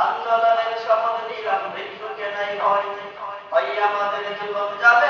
আন্দোলনের সময় দিলাম মৃত্যুকে নাই হয় আমাদের জীবন যাবে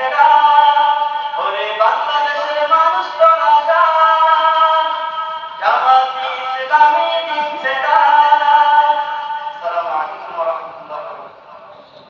Said